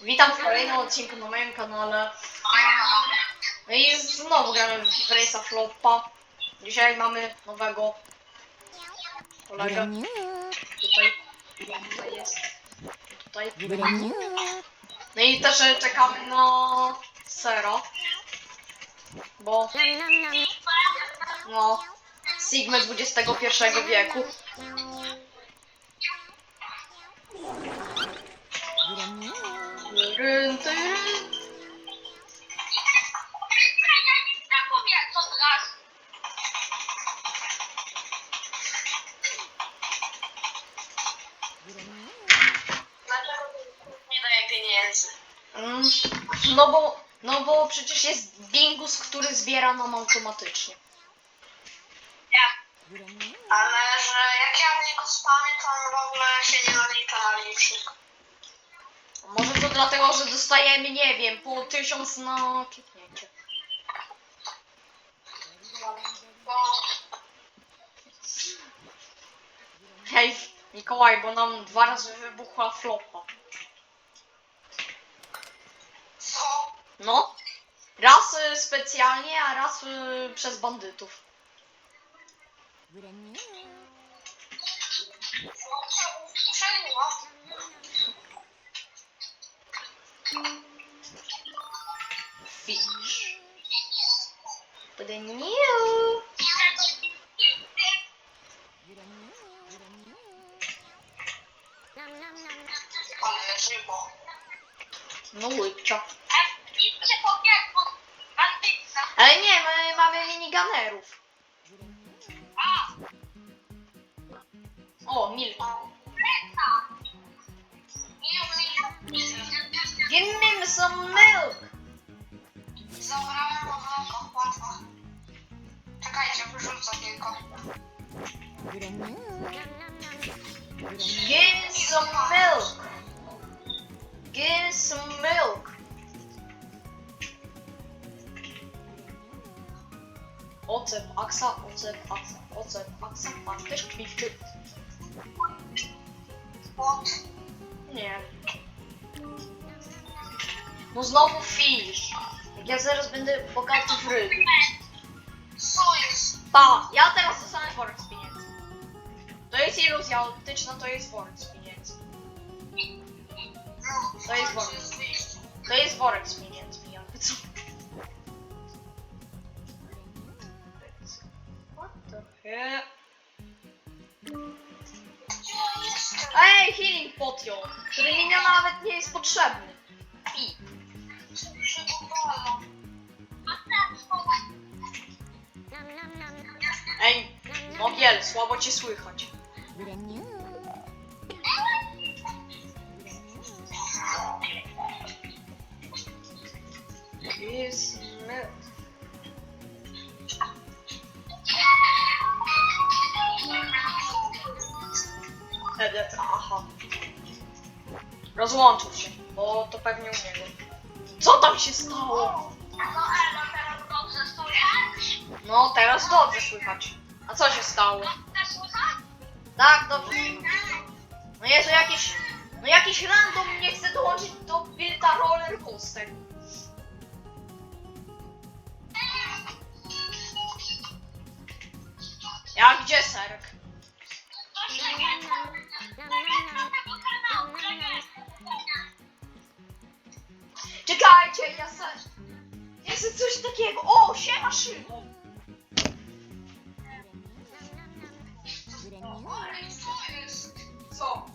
Witam w kolejnym odcinku na moim kanale. No i znowu gramy w Race'a Floppa. Dzisiaj mamy nowego kolegę. Tutaj. Tutaj jest. Tutaj. No i też czekamy na Sero. Bo no Sigmy XXI wieku. No bo, no bo przecież jest bingus, który zbiera nam automatycznie. Ale że jak ja niego spamię, to on w ogóle się nie nalicza na licznik. To dlatego, że dostajemy, nie wiem, po tysiąc na kliknięcie. Hej, Mikołaj, bo nam dwa razy wybuchła flopa. co? No, raz y, specjalnie, a raz y, przez bandytów. Przeliło. Fish. Żywo. No łycza. Ale nie, my mamy miniganerów. O, milk. Give me some milk. Zabrałem owego, łatwo. Czekajcie, wyrzucę tylko. Give me some milk. Give me some milk. Ocep, aksa, ocep, aksa, ocep, aksa, faktysz, kwitczy. What? Nie. No znowu fish. Jak ja zaraz będę bogaty w ryby. Co jest? Pa, ja teraz dostanę worek z pieniędzy. To jest iluzja optyczna, to jest worek z pieniędzy. No, To jest w końcu wolne. jest wyjście. To jest worek z pieniędzmi, jakby co. What the jestem? Ej, healing potion, który mi nawet nie jest potrzebny. Ej, Mogiel, słabo cię słychać. Jest aha. Rozłączył A co się stało? Tak, dobrze. No Jezu, jakiś... No jakiś random nie chce dołączyć do Bilta Roller Coaster. Ja gdzie serek? Czekajcie, ja se... Ja se coś takiego... O, siema Szymon! Co?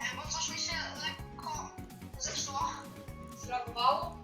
Ej, bo coś mi się lekko zepsuło. Zlagowało?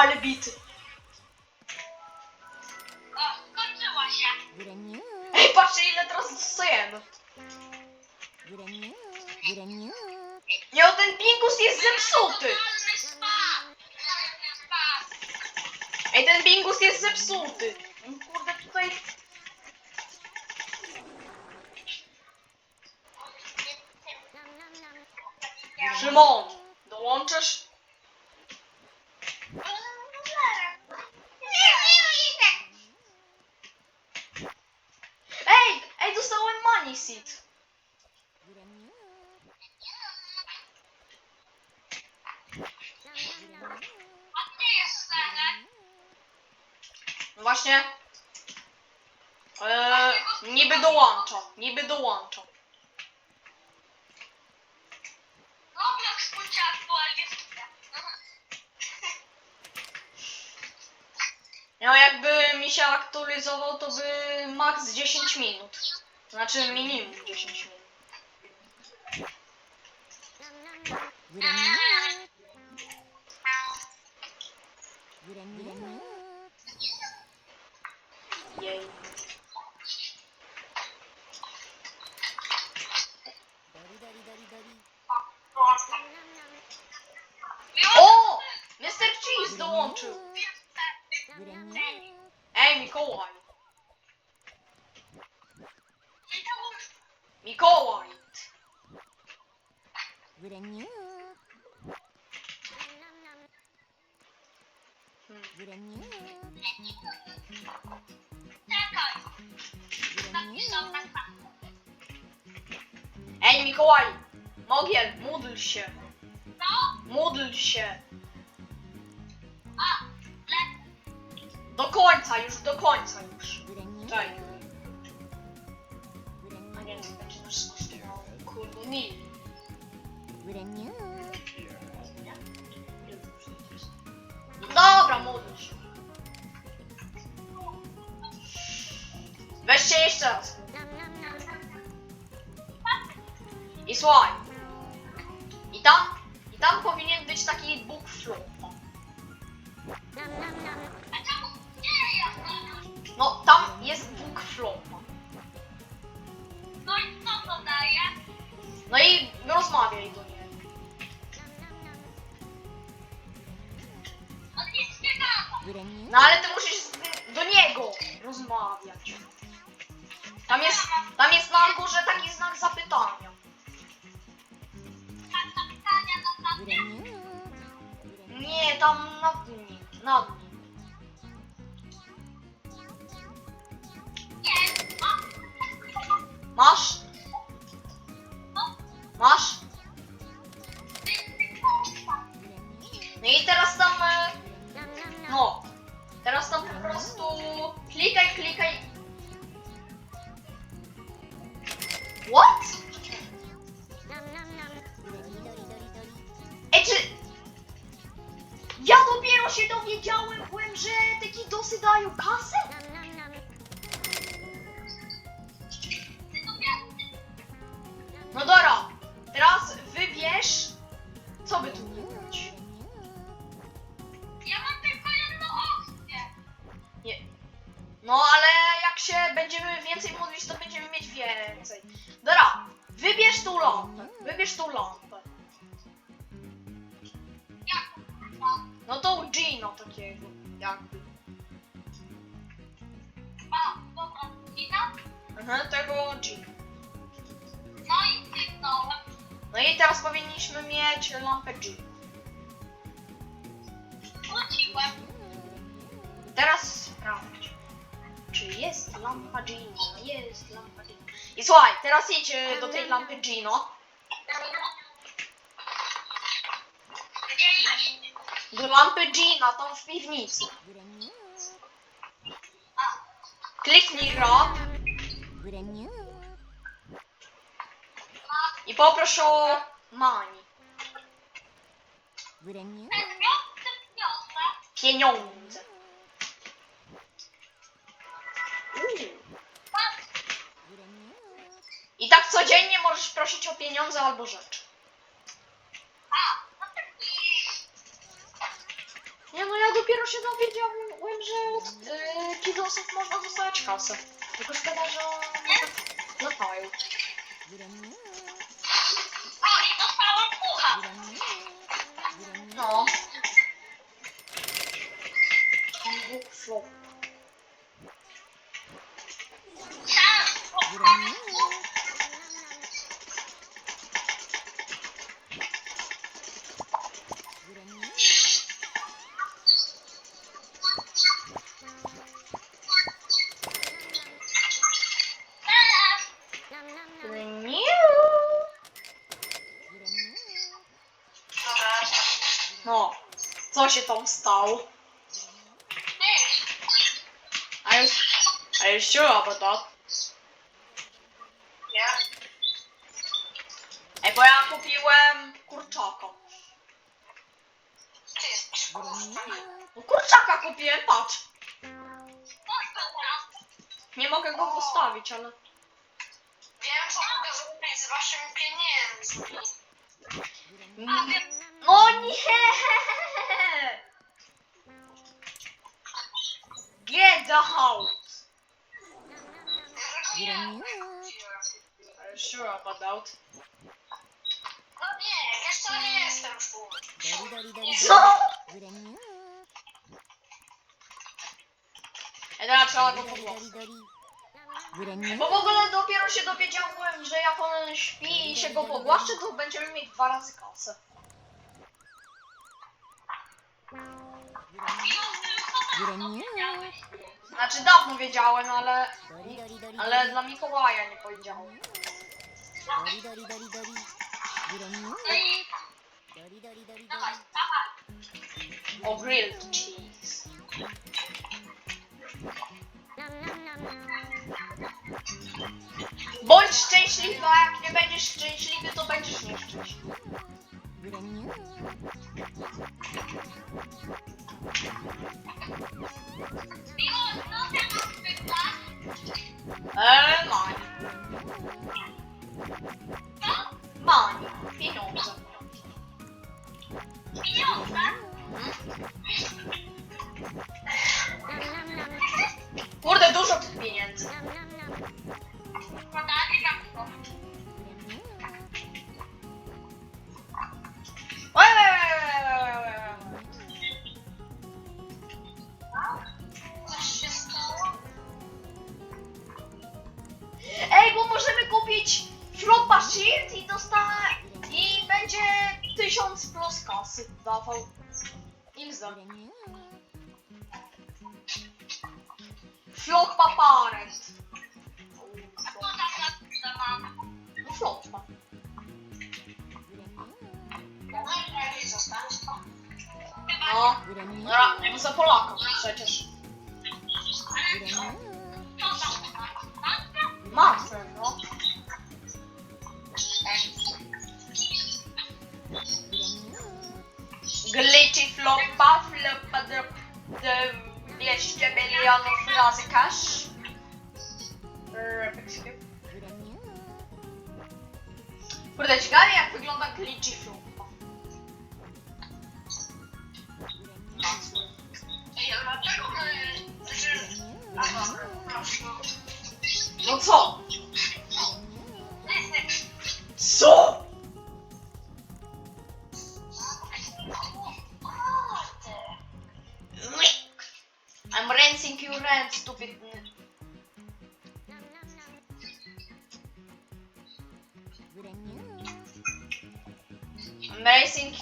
Ale bity. O, skończyła się. Ej, patrzcie ile teraz dostajemy. Nie, o ten bingus jest zepsuty. Totalny. Totalny. Ej, ten bingus jest zepsuty. Kurde, tutaj... Szymon, dołączysz? Ej, ej, dostałem money seed. A gdzie jest Zenek? No właśnie. Eee, niby dołączam, niby dołączam. Roblox pójdzie aktualizację. No się aktualizował, to by max 10 minut. Znaczy minimum 10 minut. Jej. O! Mr. Cheese dołączył. Ej, Mikołaj. Mikołaj. Ej, Mikołaj. Mogiel, módl się. No, Módl się. Do końca, już do końca już. Czekaj. A nie, to będzie nasz Kurde, nie. Dobra, módl się. Weźcie jeszcze raz. I słuchaj. I tam, i tam powinien być taki Bóg flopa. No, tam jest Bóg flopa. No i co to daje? No i rozmawiaj do niego. On nic nie gada. No ale ty musisz z, do niego rozmawiać. Tam jest, tam jest na górze taki znak zapytania. Tak, zapytania na mnie. Nie, tam nad nim, nad nim. Marş Gino. No i kliknąłem. No i teraz powinniśmy mieć lampę Gino. Wróciłem. Teraz sprawdź. Czy jest lampa Gino? Jest lampa Gino. I słuchaj, teraz idź e, do tej lampy Gino. Gdzie iść? Do lampy Gina, tam w piwnicy. Kliknij rap i poproś o money. Pieniądze. I tak codziennie możesz prosić o pieniądze albo rzeczy. Nie no, ja dopiero się dowiedziałem, że od yy, kidosów można dostawać kasę. Tylko szkoda, że Махаю. No. Co się tam stało? Are you, are you sure about that? Nie. Ej, bo ja kupiłem kurczaka. Ty jesteś kurwa. No kurczaka kupiłem, patrz. Nie mogę go postawić, ale... Wiem, co mogę zrobić z waszymi pieniędzmi. Mm, No nie! Get out! Ja tylko nie. Are you sure about? No nie, wiesz co, nie jestem tu. Co? Ej, teraz trzeba go pogłaskać. Bo w ogóle dopiero się dowiedziałem, że jak on śpi i się go pogłaszczy, to będziemy mieć dwa razy kasę. Znaczy dawno wiedziałem, ale... Ale dla Mikołaja nie powiedziałem. Dawaj, dawaj. O grilled cheese. Bądź szczęśliwy, a jak nie będziesz szczęśliwy, to będziesz nieszczęśliwy. เออหมอนหมอนพี่หนูพี่หนูนะ możemy kupić Flopa Shield i dostanę... I będzie 1000 plus kasy dawał. Paparent. Mam? No flopa. No i lepiej zostawić to. No. Dobra, no za Polaków przecież. Co tam ma? Martwe, no. Glitchy flopa, flopa drop, de 200 milionów razy cash. Rubik's Cube. Kurde, ciekawe jak wygląda glitchy flopa. that stupid. Amazing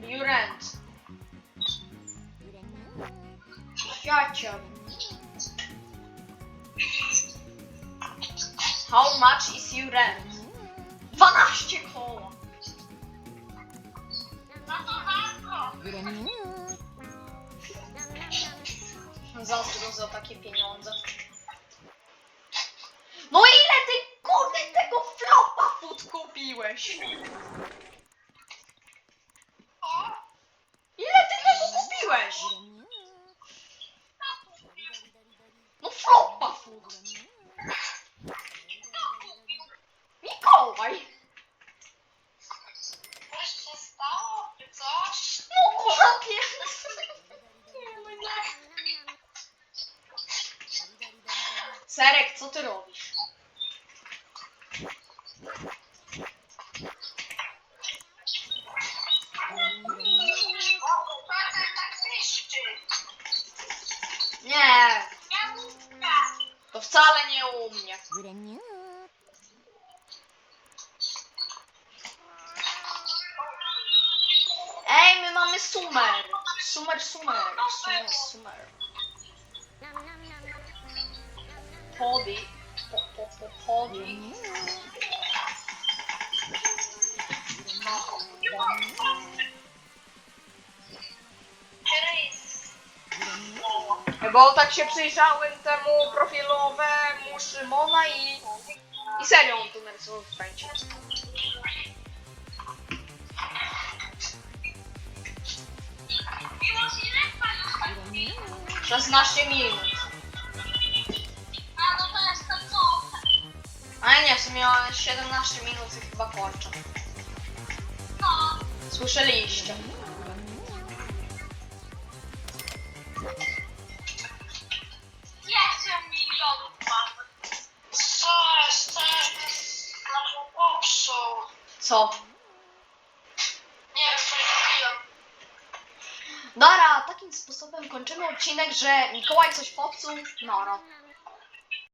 Murant. Gotcha. How much is your rent? Fantastic! Zazdro za takie pieniądze. No ile ty kurde tego flopa food kupiłeś? Ile ty tego kupiłeś? No flopa food. Mikołaj. coś się stało? Czy coś? No kłamie. Serek, co ty robisz? O, niszczy. Nie, to wcale nie u mnie. Ej, my mamy sumer. Sumer, sumer. Sumer, sumer. Pody. Po. Bo tak się przyjrzałem temu profilowemu Szymona i... I serio on tu narysował w pęcie. Miłość, ile trwa 16 minut. 17 minut i chyba kończę. No. Słyszeliście. Chcę milionów mam. Co jest? Jest? Na? Nie wiem, co. Dara, takim sposobem kończymy odcinek, że Mikołaj coś popsuł. Nara.